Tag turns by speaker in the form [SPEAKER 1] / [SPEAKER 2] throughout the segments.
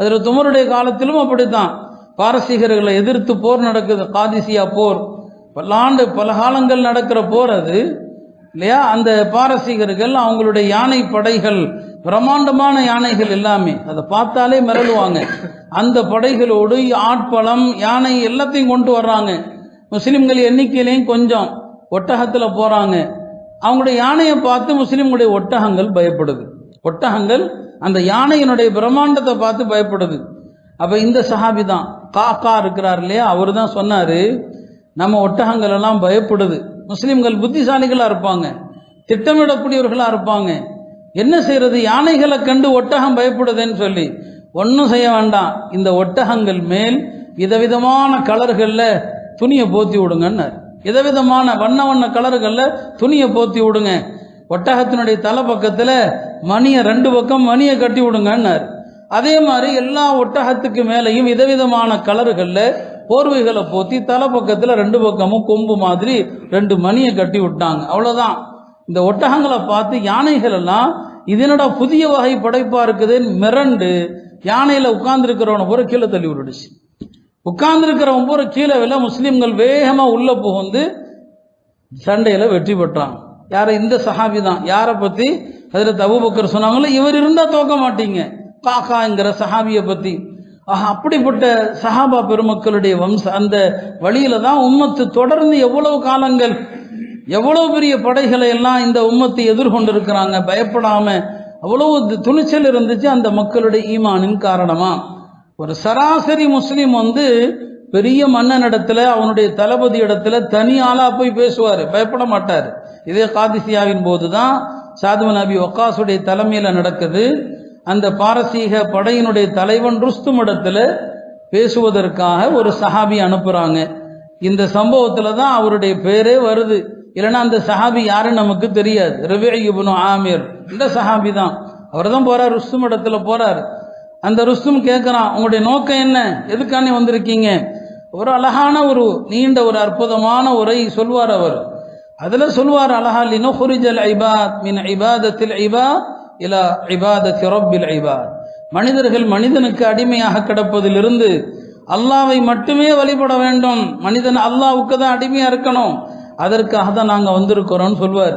[SPEAKER 1] அதில் துமருடைய காலத்திலும் அப்படித்தான். பாரசீகர்களை எதிர்த்து போர் நடக்குது காதிசியா போர். பல்லாண்டு பல காலங்கள் நடக்கிற போர் அது. இல்லையா? அந்த பாரசீகர்கள் அவங்களுடைய யானை படைகள் பிரம்மாண்டமான யானைகள் எல்லாமே அதை பார்த்தாலே மிரளுவாங்க. அந்த படைகளோடு ஆட்பலம் யானை எல்லாத்தையும் கொண்டு வர்றாங்க. முஸ்லிம்கள் எண்ணிக்கையிலையும் கொஞ்சம் ஒட்டகத்தில் போகிறாங்க அவங்களுடைய யானையை பார்த்து முஸ்லிம்களுடைய ஒட்டகங்கள் பயப்படுது. ஒட்டகங்கள் அந்த யானையினுடைய பிரம்மாண்டத்தை பார்த்து பயப்படுது. அப்போ இந்த சஹாபி தான். காக்கா இருக்கிறார் இல்லையா? அவர் தான் சொன்னார் நம்ம ஒட்டகங்கள் எல்லாம் பயப்படுது. முஸ்லீம்கள் புத்திசாலிகளாக இருப்பாங்க. திட்டமிடக்கூடியவர்களாக இருப்பாங்க. என்ன செய்யறது யானைகளை கண்டு ஒட்டகம் பயப்படுதுன்னு சொல்லி. ஒன்றும் செய்ய வேண்டாம். இந்த ஒட்டகங்கள் மேல் விதவிதமான கலர்களில் துணியை போத்தி விடுங்கன்னார். விதவிதமான வண்ண வண்ண கலர்களில் துணியை போத்தி விடுங்க. ஒட்டகத்தினுடைய தலை பக்கத்தில் மணியை ரெண்டு பக்கம் மணியை கட்டி விடுங்கன்னார். அதே மாதிரி எல்லா ஒட்டகத்துக்கு மேலேயும் விதவிதமான கலர்களில் போர்வைகளை போத்தி தலை பக்கத்தில் ரெண்டு பக்கமும் கொம்பு மாதிரி ரெண்டு மணியை கட்டி விட்டாங்க. அவ்வளோதான் இந்த ஒட்டகங்களை பார்த்து யானைகள் எல்லாம் இதனோட புதிய வகை படைப்பாக இருக்குதுன்னு மிரண்டு யானையில் உட்கார்ந்துருக்கிறவனை பூரா கீழே தள்ளி விட்டுடுச்சு. உட்கார்ந்துருக்கிறவன் பூரா கீழே வில முஸ்லீம்கள் வேகமாக உள்ளே புகுந்து சண்டையில் வெற்றி பெற்றாங்க. யாரை? இந்த சஹாபி தான் யாரை பற்றி அதில் தபுபக்கர் சொன்னாங்களோ இவர் இருந்தால் தோக்க மாட்டீங்க. காக்காங்கிற சஹாபியை பற்றி ஆஹா அப்படிப்பட்ட சஹாபா பெருமக்களுடைய வம்ச அந்த வழியில தான் உம்மத்து தொடர்ந்து எவ்வளவு காலங்கள் எவ்வளவு பெரிய படைகளை எல்லாம் இந்த உம்மத்தை எதிர்கொண்டிருக்கிறாங்க. பயப்படாம அவ்வளவு துணிச்சல் இருந்துச்சு அந்த மக்களுடைய ஈமானின் காரணமா. ஒரு சராசரி முஸ்லீம் வந்து பெரிய மன்னன் இடத்துல அவனுடைய தளபதி இடத்துல தனி ஆளா போய் பேசுவார். பயப்பட மாட்டார். இதே காதிசியாவின் போது தான் சாதுவ நபி ஒக்காசுடைய தலைமையில் நடக்குது. அந்த பாரசீக படையினுடைய தலைவன் ருஸ்தும் இடத்துல பேசுவதற்காக ஒரு சஹாபி அனுப்புகிறாங்க இந்த சம்பவத்தில் தான் அவருடைய பேரே வருது. இல்லைன்னா அந்த சஹாபி யாருன்னு நமக்கு தெரியாது. ரவி இப்னு ஆமீர். இந்த சஹாபி தான். அவர் தான் போகிறார் ருஸ்தும் இடத்துல போகிறார் அந்த ருஸ்தும் கேட்குறான் உங்களுடைய நோக்கம் என்ன? எதுக்கானே வந்திருக்கீங்க? ஒரு அழகான ஒரு நீண்ட ஒரு அற்புதமான உரை சொல்வார் அவர். அதில் சொல்வார் அழகா லினுஹுரிஜல் ஐபாத் மின் ஐபாதத்தில் ஐபா இலா ஐபாதத்தி ரொப்பில் ஐபாத் மனிதர்கள் மனிதனுக்கு அடிமையாக கிடப்பதிலிருந்து அல்லாவை மட்டுமே வழிபட வேண்டும். மனிதன் அல்லாவுக்கு தான் அடிமையாக இருக்கணும். அதற்காக தான் நாங்கள் வந்திருக்கிறோம்னு சொல்வார்.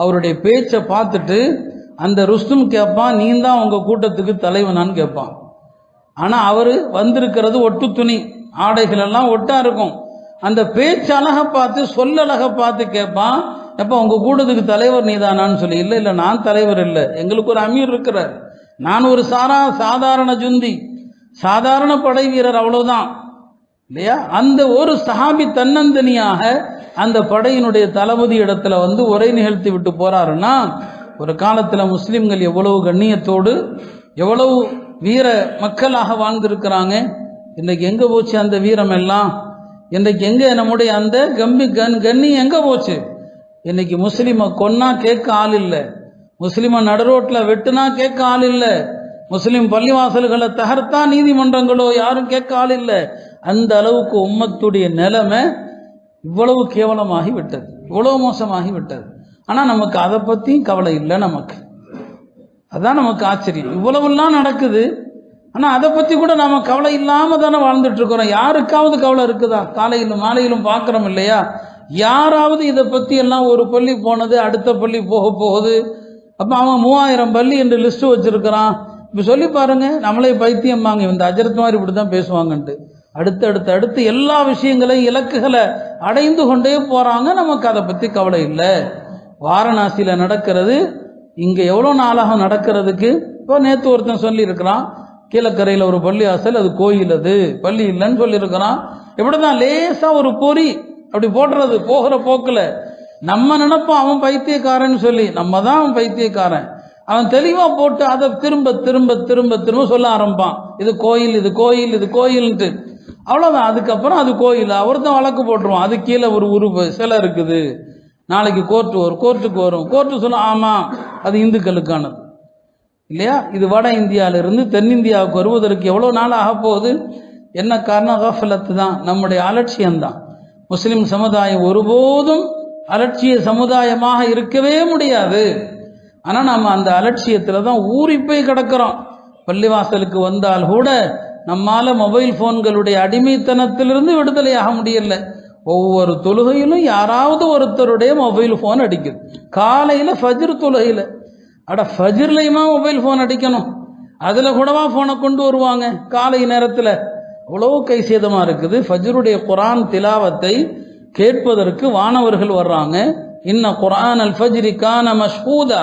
[SPEAKER 1] அவருடைய பேச்சை பார்த்துட்டு அந்த ருஸ்தும் கேட்பான் நீ தான் உங்கள் கூட்டத்துக்கு தலைவனான்னு கேட்பான் ஆனால் அவர் வந்திருக்கிறது ஒட்டு துணி ஆடைகள் எல்லாம் ஒட்டா இருக்கும். அந்த பேச்சு அழகை பார்த்து சொல்லழகை பார்த்து கேட்பான் எப்போ உங்கள் கூட்டத்துக்கு தலைவர் நீதானான்னு சொல்லி இல்லை இல்லை நான் தலைவர் இல்லை. எங்களுக்கு ஒரு அமீர் இருக்கிறார். நான் ஒரு சாரா சாதாரண ஜுந்தி. சாதாரண படை வீரர் அவ்வளவுதான். இல்லையா? அந்த ஒரு சஹாபி தன்னந்தனியாக அந்த படையினுடைய தளபதி இடத்துல வந்து உரை நிகழ்த்தி விட்டு போறாருன்னா ஒரு காலத்தில் முஸ்லிம்கள் எவ்வளவு கண்ணியத்தோடு எவ்வளவு வீர மக்களாக வாழ்ந்திருக்கிறாங்க. இன்னைக்கு எங்கே போச்சு அந்த வீரம் எல்லாம்? இன்றைக்கு எங்கே நம்முடைய அந்த கம்பி கன் கண்ணி எங்கே போச்சு? இன்னைக்கு முஸ்லீமை கொன்னா கேட்க ஆள் இல்லை. முஸ்லீமை நடுரோட்டில் வெட்டுனா கேட்க ஆள் இல்லை. முஸ்லீம் பள்ளிவாசல்களை தகர்த்தா நீதிமன்றங்களோ யாரும் கேட்க ஆள் இல்லை. அந்த அளவுக்கு உம்மத்துடைய நிலைமை இவ்வளவு கேவலமாகி விட்டது. இவ்வளவு மோசமாகி விட்டது. ஆனால் நமக்கு அதை பற்றியும் கவலை இல்லை நமக்கு. அதுதான் நமக்கு ஆச்சரியம். இவ்வளவுலாம் நடக்குது. ஆனால் அதை பற்றி கூட நாம் கவலை இல்லாமல் தானே வாழ்ந்துட்டு இருக்கிறோம். யாருக்காவது கவலை இருக்குதா? காலையிலும் மாலையிலும் பார்க்குறோம் இல்லையா? யாராவது இதை பற்றி எல்லாம் ஒரு பள்ளி போனது அடுத்த பள்ளி போக போகுது. அப்போ அவன் மூவாயிரம் பள்ளி என்று லிஸ்ட்டு வச்சிருக்கிறான். இப்போ சொல்லி பாருங்க நம்மளே பைத்தியம்பாங்க இந்த அஜரத் மாதிரி இப்படி தான் பேசுவாங்கன்ட்டு. அடுத்து அடுத்து அடுத்து எல்லா விஷயங்களையும் இலக்குகளை அடைந்து கொண்டே போகிறாங்க நமக்கு அதை பற்றி கவலை இல்லை. வாரணாசியில் நடக்கிறது. இங்கே எவ்வளோ நாளாக நடக்கிறதுக்கு? இப்போ நேற்று ஒருத்தன் சொல்லியிருக்கிறான். கீழக்கரையில் ஒரு பள்ளி வாசல் அது கோயில் அது. பள்ளி இல்லைன்னு சொல்லியிருக்கிறான். இப்படி தான் லேசாக ஒரு பொறி அப்படி போடுறது போகிற போக்கில். நம்ம நினைப்போம் அவன் பைத்தியக்காரன்னு சொல்லி. நம்ம தான் அவன் பைத்தியக்காரன். அவன் தெளிவாக போட்டு அதை திரும்ப திரும்ப திரும்ப திரும்ப சொல்ல ஆரம்பிப்பான். இது கோயில் இது கோயில் இது கோயில்ன்ட்டு. அவ்வளோதான் அதுக்கப்புறம் அது கோயில். ஒருத்தன் வழக்கு போட்டுருவான். அது கீழே ஒரு உருவ சிலை இருக்குது. நாளைக்கு கோர்ட்டு வரும். கோர்ட்டுக்கு வரும். கோர்ட்டு சொல்ல ஆமாம் அது இந்துக்களுக்கானது. இல்லையா? இது வட இந்தியாவிலிருந்து தென்னிந்தியாவுக்கு வருவதற்கு எவ்வளோ நாள் ஆக போகுது? என்ன காரணம்? கஃபலத்து தான். நம்முடைய அலட்சியம்தான். முஸ்லிம் சமுதாயம் ஒருபோதும் அலட்சிய சமுதாயமாக இருக்கவே முடியாது. ஆனால் நம்ம அந்த அலட்சியத்தில் தான் ஊறி போய் கிடக்கிறோம். பள்ளிவாசலுக்கு வந்தால் கூட நம்மால் மொபைல் ஃபோன்களுடைய அடிமைத்தனத்திலிருந்து விடுதலையாக முடியல. ஒவ்வொரு தொழுகையிலும் யாராவது ஒருத்தருடைய மொபைல் ஃபோன் அடிக்குது. காலையில் ஃபஜ்ர் தொழுகையில் அட ஃபஜிர்லையுமா மொபைல் ஃபோன் அடிக்கணும்? அதில் கூடவா ஃபோனை கொண்டு வருவாங்க? காலை நேரத்தில். அவ்வளோ கை சேதமாக இருக்குது. ஃபஜ்ருடைய குரான் திலாவத்தை கேட்பதற்கு வானவர்கள் வர்றாங்க. இன்ன குரான் அல் ஃபஜ்ரி கான மஷ்ஹூதா.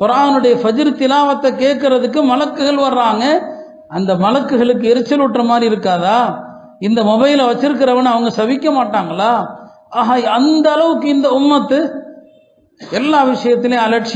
[SPEAKER 1] குரானுடைய ஃபஜ்ர் திலாவத்தை கேட்கறதுக்கு மலக்குகள் வர்றாங்க. அந்த மலக்குகளுக்கு எரிச்சல் ஊட்டுற மாதிரி இருக்காதா? இந்த மொபைலை வச்சிருக்கிறவனை அவங்க சவிக்க மாட்டாங்களா? ஆஹா அந்த அளவுக்கு இந்த உம்மத்து எல்லா விஷயத்திலையும் அலட்சி